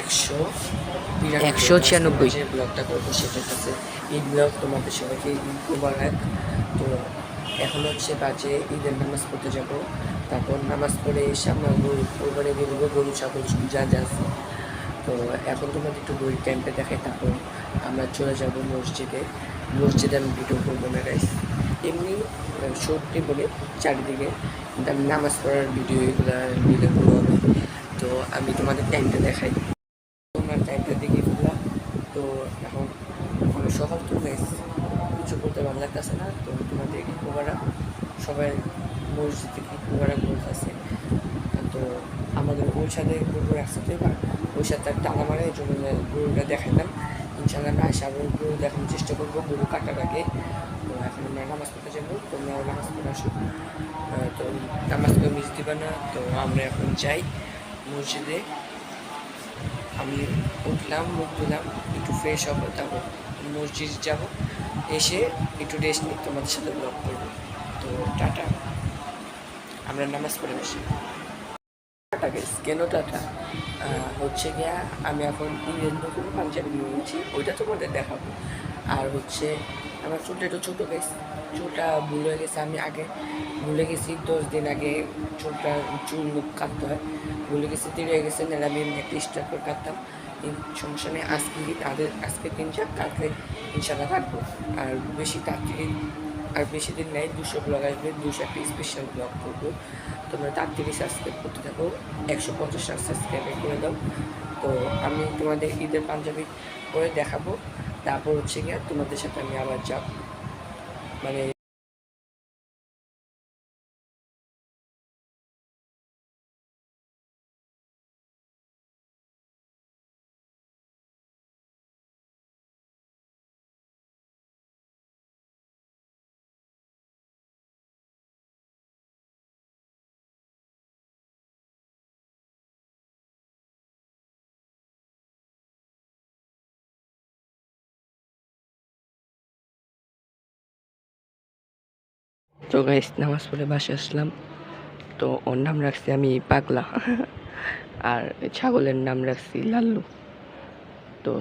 একশো একশো ছিয়ানব্বই। যে ব্লগটা করব সেটা হচ্ছে এই ব্লগ তোমাদের সবাইকে ঈদ মুবারক। তো এখন হচ্ছে বাজে ঈদের নামাজ পড়তে যাব। তারপর নামাজ পড়ে এসে আমরা গরু কোরবানি দিয়ে দেবো গরু ছাগল যা যা আছে। তো এখন তোমাদের একটু গরিব ক্যাম্পে দেখাই তারপর আমরা চলে যাব মসজিদে। মসজিদে আমি ভিডিও করব না গাইস এমনি সত্যি বলে চারিদিকে আমি নামাজ পড়ার ভিডিও এগুলো দিলে করব আমি তো আমি তোমাদের টাইমটা দেখাই তোমার টাইমটা দেখে ফেললাম তো এখন কোনো শহর তো নেই কিছু করতে ভালো লাগতেছে না। তো তোমাদের কোবারা সবাই মসজিদে কোবারা বলতেছে তো আমাদের ওই সাথে গরু একসাথে বা ওই সাথে একটা আমার এই জন্য গরুটা দেখাইলাম। ইনশাল্লাহ আমরা আসে আবার গরু দেখানোর চেষ্টা করব, গরু কাটার আগে। তো এখন আমরা নামাজ পড়তে যাব তোমরাও নামাজ পড়ে আসো তো নামাজ পড়ে মিস দিবে না, তো আমরা এখন যাই মসজিদে। আমি উঠলাম, মুখ ধুলাম, একটু ফ্রেশ হব, তারপর মসজিদ যাব। এসে একটু রেস্ট নিই তোমাদের সাথে ব্লগ করব। তো টাটা। আমরা নামাজ পড়ে বসি। টাটা গেস কেন টাটা? হচ্ছে গিয়া আমি এখন ইংরেজ নতুন পাঞ্জাবি নিয়েছি, ওইটা তোমাদের দেখাবো। আর হচ্ছে আমার চুলটা একটু ছোটো গেছে চুলটা ভুল হয়ে গেছে। আমি আগে ভুলে গেছি, দশ দিন আগে চুলটা, চুল কাটতে হয়। ভুলে গেছি, দেরি হয়ে গেছে না আমি একটা স্টার্ট করে কাটতাম। সমস্যা নেই আজকে তাদের আজকে দিন যাক কালকে ইনশাল্লাহ কাটবো। আর বেশি তাড়াতাড়ি, আর বেশি দিন নেই, দুশো ব্লগ আসবে, দুশো একটা স্পেশাল ব্লগ করব। তোমরা তাড়াতাড়ি সাবস্ক্রাইব করতে থাকো, একশো পঞ্চাশ সাবস্ক্রাইব করে দাও। তো আমি তোমাদের ঈদের পাঞ্জাবি করে দেখাবো। তারপর হচ্ছে গিয়ে তোমাদের সাথে আমি আবার যাব। মানে তো গাইস নামাজ পড়ে বাসে আসলাম। তো ওর নাম রাখছি আমি পাগলা। আর ছাগলের নাম রাখছি লাল্লু। তো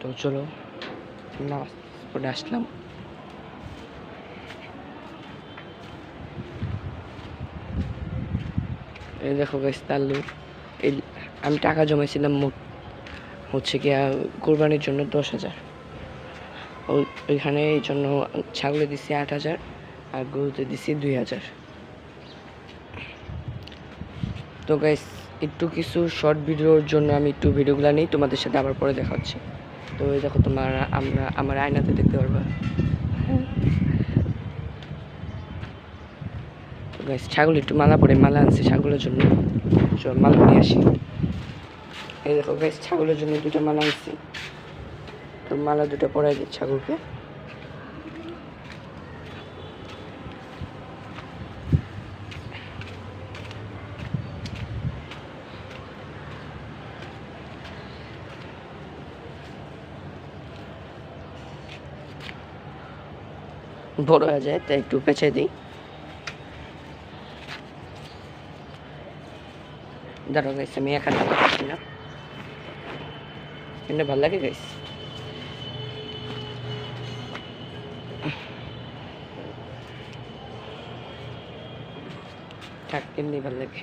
তো চলো, নামাজ পড়ে আসলাম। এই দেখো গাইস লাল্লু। এই, আমি টাকা জমাইছিলাম মোট হচ্ছে কি কোরবানির জন্য দশ হাজার। ওইখানে এই জন্য ছাগলে দিছি আট হাজার আর গরুতে দিছি দুই হাজার। তো গাইস একটু কিছু শর্ট ভিডিওর জন্য আমি একটু ভিডিওগুলো নিই, তোমাদের সাথে আবার পরে দেখা হচ্ছে। তো এই দেখো তোমার, আমরা, আমার আয়নাতে দেখতে পারবা। তো গাইস ছাগল একটু মালা পরে, মালা আনছি ছাগলের জন্য। মালা নিয়ে আসি। এই দেখো গাইস ছাগলের জন্য দুটো মালা আনছি। তো মালা দুটো পরাই দিচ্ছে ছাগলকে বড় হয়ে যায়, তাই একটু পেঁচে দিই। দাঁড়ো গাইছে আমি এখানে ভালো লাগে গাইছে থাক এমনি ভালো লাগে?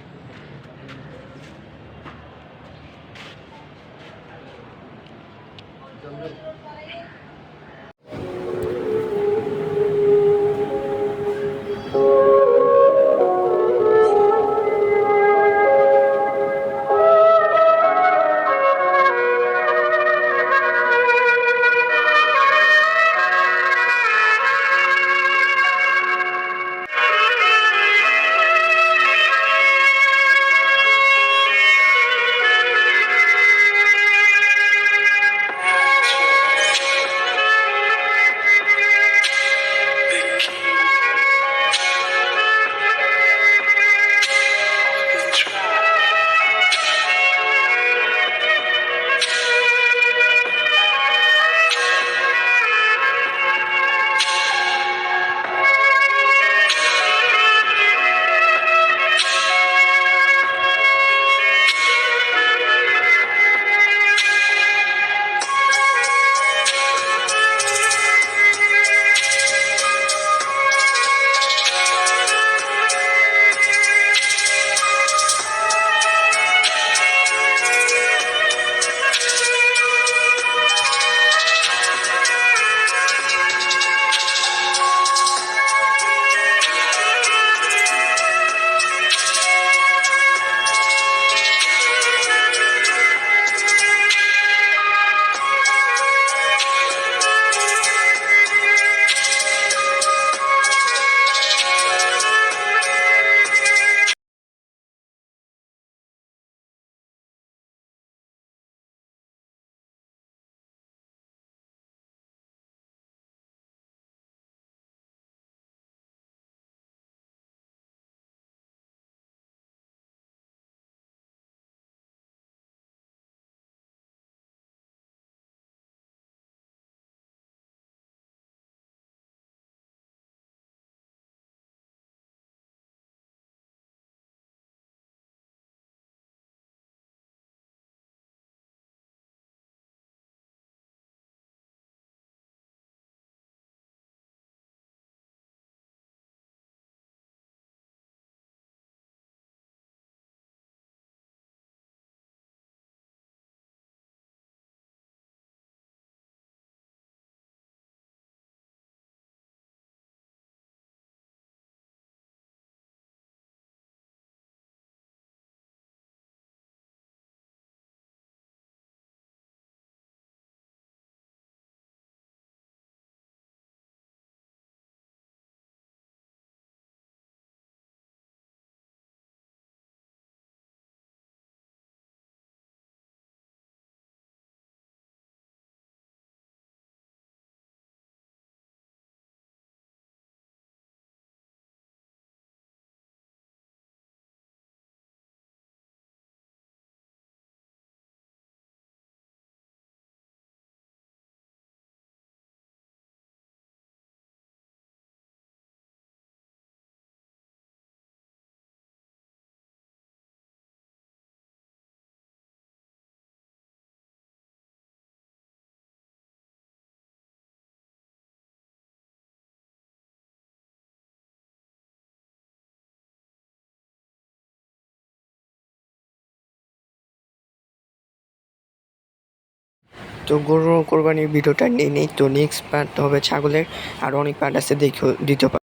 তো গরু কোরবানির ভিডিওটা নেই নেই। তো নেক্সট পার্ট হবে ছাগলের। আর অনেক পার্ট আছে দেখো দ্বিতীয় part।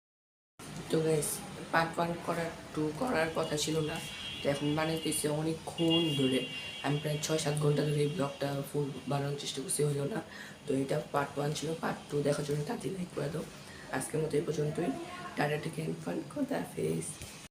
তো গাইস পার্ট ওয়ান করার টু করার কথা ছিল না। তো এখন বানাইতেছি অনেকক্ষণ ধরে। আমি প্রায় ছয় সাত ঘণ্টা ধরে এই ব্লগটা ফুল বানানোর চেষ্টা করছি হলো না। তো এটা পার্ট ওয়ান ছিল পার্ট টু দেখার জন্য তাড়াতাড়ি লাইক করে দাও। আজকের মতো এই পর্যন্তই। টাটা টেকেন ফান কথা ফেস